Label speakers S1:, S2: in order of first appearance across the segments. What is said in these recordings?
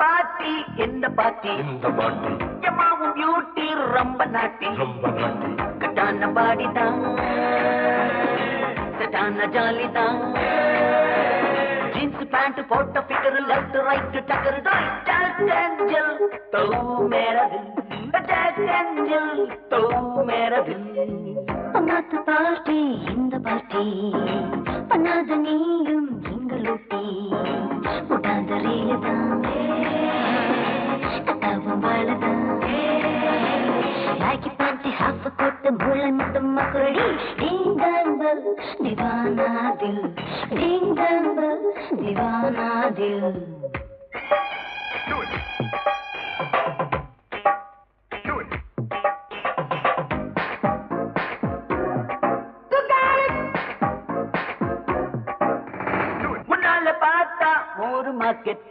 S1: பாட்டி எந்த பாட்டி?
S2: இந்த பாட்டி?
S1: எம்மாவும் பியூட்டி ரொம்ப நாட்டி
S2: ரொம்ப நாட்டி
S1: கட்டான பாடி தான் கட்டான ஜாலி தான் ஜீன்ஸ் பேண்ட் போட்ட ஃபிகர் லெஃப்ட் ரைட் டக்கர் ஜாக் ஏஞ்சல் தோ மேரா தில் ஜாக் ஏஞ்சல் தோ மேரா தில்
S3: பண்ணாத பார்ட்டி இந்த பார்ட்டி பண்ணாத நீயும் எங்களூட்டி முட்டாத ரீலதான் கத்தாவும் வாழதான் பாக்கி பாட்டி ஹாஃப் போட்டு முளை மட்டும் மக்குரடி டிங் டாங்கல் திவானாதில் டிங் டாங்கல் திவானாதில்
S1: முன்னால மார்க்கெட்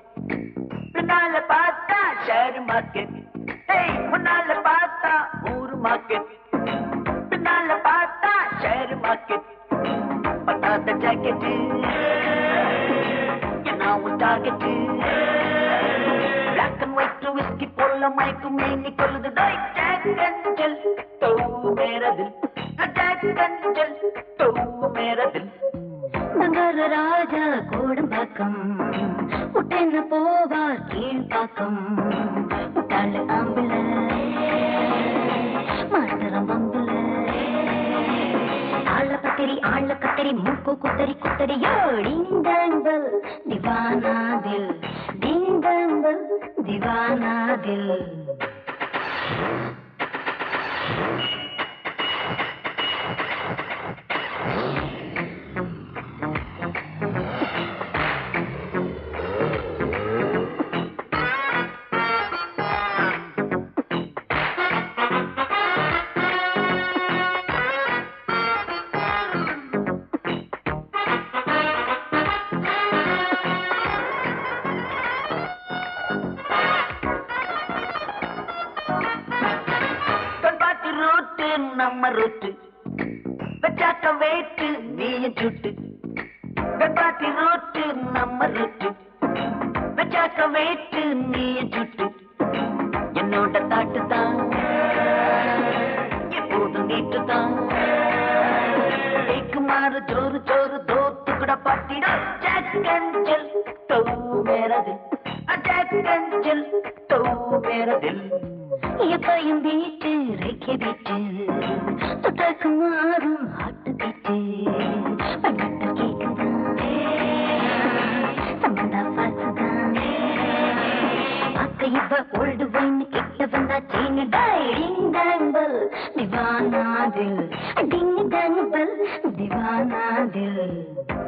S1: பின்னால பார்த்தா ஷேர் மார்க்கெட் ஏய் முன்னால பார்த்தா ஊர் மார்க்கெட் பின்னால பார்த்தா ஷேர் மார்க்கெட் பத்தாத ஜாக்கெட் என்ன உன் target black and white whisky போல மயக்கும் மேனி கொள்ளுது டாய் ஜாக் அண்ட் ஜெல் தோ மேரதில் ஜாக் அண்ட் ஜெல் தோ மேரதில்
S3: பங்காரு ராஜா கோடம்பாக்கம் முட்டைன்னு போவார் கீழ்பாக்கம் முட்டாளு ஆம்புல மாத்திரம் பம்புல ஆள கத்தரி ஆள கத்தரி மூக்கு குத்தரி குத்தரியோ டிங்காங்கல் திவானாதில் டிங்காங்கல் திவானாதில்.
S1: நம்ம ரூட்டு வச்சாக்க வேட்டு நீயும் சுட்டு. வெப்பாத்தி ரூட்டு நம்ம ரூட்டு வச்சாக்க வேட்டு நீயும் சுட்டு. என்னோட தாட்டு தான்? எப்போதும் நீட்டு தான். மாறு ஜோறு ஜோறு தோத்து கூட பாட்டிடா. ஜாக்கஞ்சல் தோ மேரதில் ஜாக்கஞ்சல் தோ மேரதில்
S3: எப்பையும் வீட்டு ரெக்கை வீட்டு தொட்டாக்கு மாறும் ஆட்டு வீட்டு பட்டட்ட கேக்குதான்? சம்பந்தா பாசுதான் பார்க்க இப்ப ஓல்டு வைன் கிட்ட வந்தா சீனு டாய் டிங் டாங்கல் திவானாதில் டிங் டாங்கல் திவானாதில்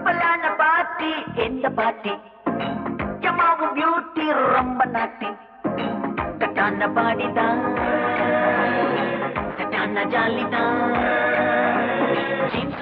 S1: பலான பாட்டி எந்த பாட்டி? ஜமாவும் பியூட்டி ரொம்ப நாட்டி சட்டான பாடிதான் சட்டான ஜாலிதான் ஜீன்ஸ்